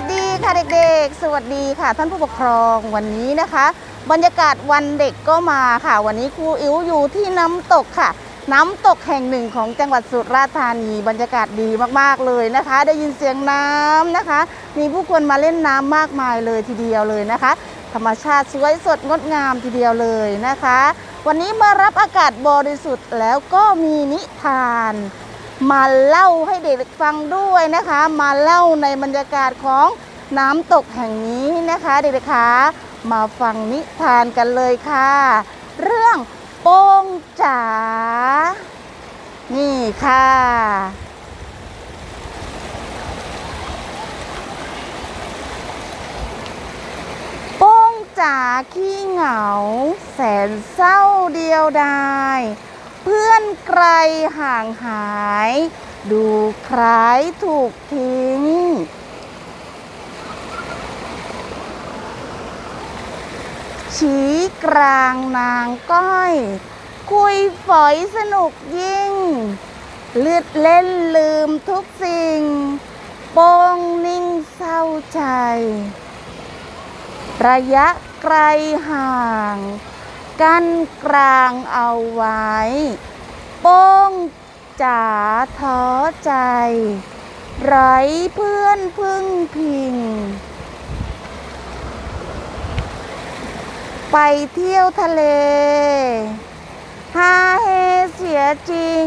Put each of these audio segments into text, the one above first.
สวัสดีค่ะเด็กๆ สวัสดีค่ะท่านผู้ปกครองวันนี้นะคะ บรรยากาศวันเด็กก็มาค่ะ วันนี้ครูอิ๋วอยู่ที่น้ำตกค่ะ น้ำตกแห่งหนึ่งของจังหวัดสุราษฎร์ธานีบรรยากาศดีมากๆเลยนะคะ ได้ยินเสียงน้ำนะคะ มีผู้คนมาเล่นน้ำมากมายเลยทีเดียวเลยนะคะ ธรรมชาติสวยสดงดงามทีเดียวเลยนะคะ วันนี้มารับอากาศบริสุทธิ์แล้วก็มีนิทาน มาเล่าให้เด็กฟังด้วยนะคะ มาเล่าในบรรยากาศของน้ำตกแห่งนี้นะคะ เด็กๆคะมาฟังนิทานกันเลยค่ะ เรื่องโป้งจ๋านี่ค่ะ โป้งจ๋าขี้เหงา แสนเศร้าเดียวดาย พื่อนไกลห่างหาย ดูคล้ายถูกทิ้ง ชี้กลางนางก้อย คุยฝอยสนุกยิ่ง เลือดเล่นลืมทุกสิ่ง โป้งนิ่งเศร้าใจ ระยะไกลห่าง กั้นกลางเอาไว้ โป้งจ๋าท้อใจ ไร้เพื่อนพึ่งพิง ไปเที่ยวทะเลฮาเฮเสียจริง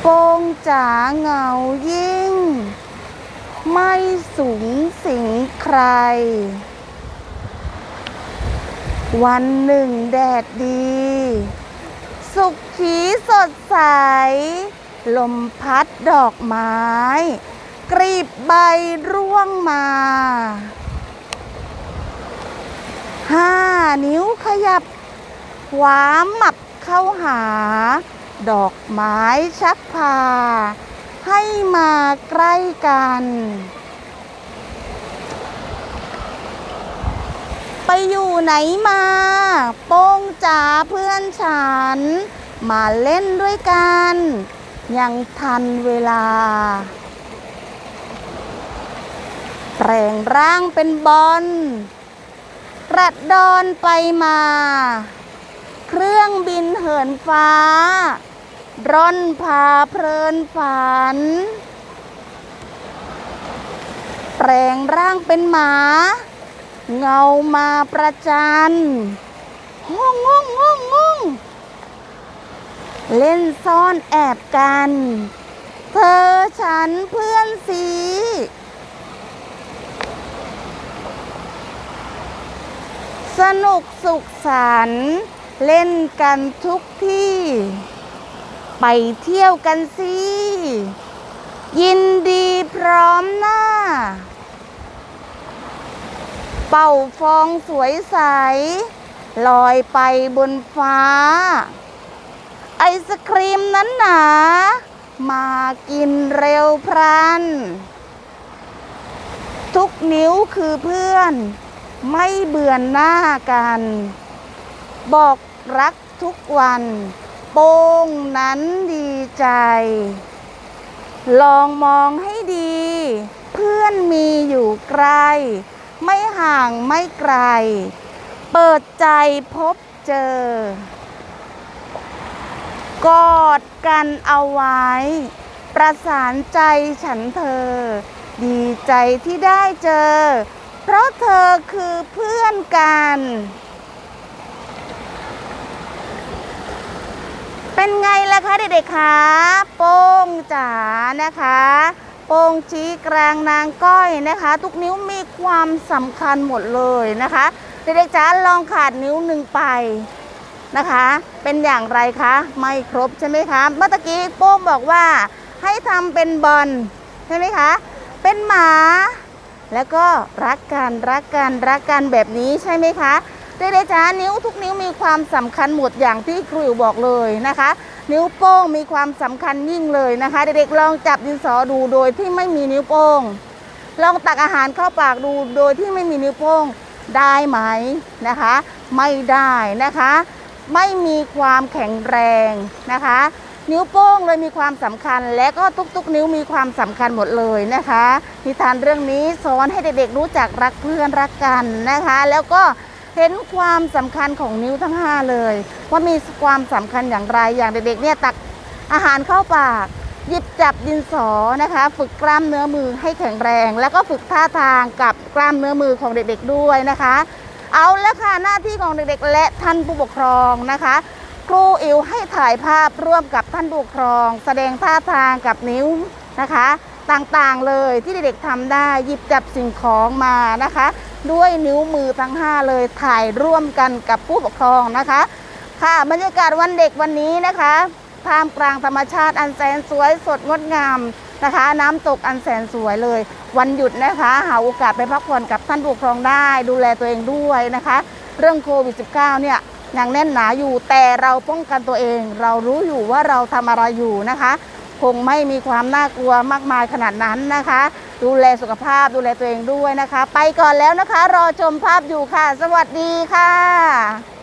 โป้งจ๋าเงายิ่ง ไม่สูงสิงใคร วันหนึ่งแดดดี สุขขีสดใส ลมพัดดอกไม้ กรีบใบร่วงมาห้านิ้วขยับขวาหมับเข้าหา ดอกไม้ชักพา ให้มาใกล้กัน ไปอยู่ไหนมา โป้งจ๋าเพื่อนฉัน มาเล่นด้วยกัน ยังทันเวลา แปลงร่างเป็นบอลกระดอนไปมา เครื่องบินเหินฟ้า ร่อนพาเพลินฝัน แปลงร่างเป็นหมา เงามาประจันห้องงงงงงงเล่นซ่อนแอบกัน เธอฉันเพื่อนสี สนุกสุขสันต์เล่นกันทุกที่ ไปเที่ยวกันสิ ยินดีพร้อมหน้า เป่าฟองสวยใส ลอยไปบนฟ้า ไอศครีมนั้นหนา มากินเร็วพรัน ทุกนิ้วคือเพื่อน ไม่เบื่อหน้ากัน บอกรักทุกวัน โป้งนั้นดีใจ ลองมองให้ดี เพื่อนมีอยู่ใกล้ ไม่ห่างไม่ไกล เปิดใจพบเจอ กอดกันเอาไว้ ประสานใจฉันเธอ ดีใจที่ได้เจอ เพราะเธอคือเพื่อนกัน เป็นไงล่ะคะเด็กๆคะโป้งจ๋านะคะ โป้งชี้กลางนางก้อยนะคะ ทุกนิ้วมีความสำคัญหมดเลยนะคะ เด็กๆจ๋าลองขาดนิ้วหนึ่งไปนะคะ เป็นอย่างไรคะ ไม่ครบใช่ไหมคะเมื่อกี้โป้งบอกว่าให้ทำเป็นบอลใช่ไหมคะ เป็นหมา แล้วก็รักกันรักกันรักกันแบบนี้ใช่ไหมคะเด็กๆจ๋านิ้วทุกนิ้วมีความสำคัญหมดอย่างที่ครูบอกเลยนะคะ นิ้วโป้งมีความสำคัญยิ่งเลยนะคะ เด็กๆลองจับดินสอดูโดยที่ไม่มีนิ้วโป้ง ลองตักอาหารเข้าปากดูโดยที่ไม่มีนิ้วโป้งได้ไหมนะคะ ไม่ได้นะคะ ไม่มีความแข็งแรงนะคะ นิ้วโป้งเลยมีความสำคัญ และก็ทุกๆ นิ้วมีความสำคัญหมดเลยนะคะนิทานเรื่องนี้สอนให้เด็กๆรู้จักรักเพื่อนรักกันนะคะ แล้วก็ เห็นความสำคัญของนิ้วทั้ง 5 เลย ว่ามีความสำคัญอย่างไรอย่างเด็กๆเนี่ยตักอาหารเข้าปาก หยิบจับดินสอนะคะ ฝึกกล้ามเนื้อมือให้แข็งแรง แล้วก็ฝึกท่าทางกับกล้ามเนื้อมือของเด็กๆด้วยนะคะ เอาละค่ะหน้าที่ของเด็กๆ และท่านผู้ปกครองนะคะ ครูอิ๋วให้ถ่ายภาพร่วมกับท่านผู้ปกครอง แสดงท่าทางกับนิ้วนะคะ ต่างๆเลยที่เด็กๆทำได้หยิบจับสิ่งของมานะคะ ด้วยนิ้วมือทั้ง 5 เลยถ่ายร่วมกันกับผู้ปกครองนะคะ ค่ะบรรยากาศวันเด็กวันนี้นะคะท่ามกลางธรรมชาติอันแสนสวยสดงดงามนะคะ น้ำตกอันแสนสวยเลย วันหยุดนะคะ หาโอกาสไปพักผ่อนกับท่านผู้ปกครองได้ ดูแลตัวเองด้วยนะคะ เรื่องโควิด -19 เนี่ยยังแน่นหนาอยู่แต่เราป้องกันตัวเอง เรารู้อยู่ว่าเราทำอะไรอยู่นะคะ คงไม่มีความน่ากลัวมากมายขนาดนั้นนะคะ ดูแลสุขภาพดูแลตัวเองด้วยนะคะ ไปก่อนแล้วนะคะ รอชมภาพอยู่ค่ะ สวัสดีค่ะ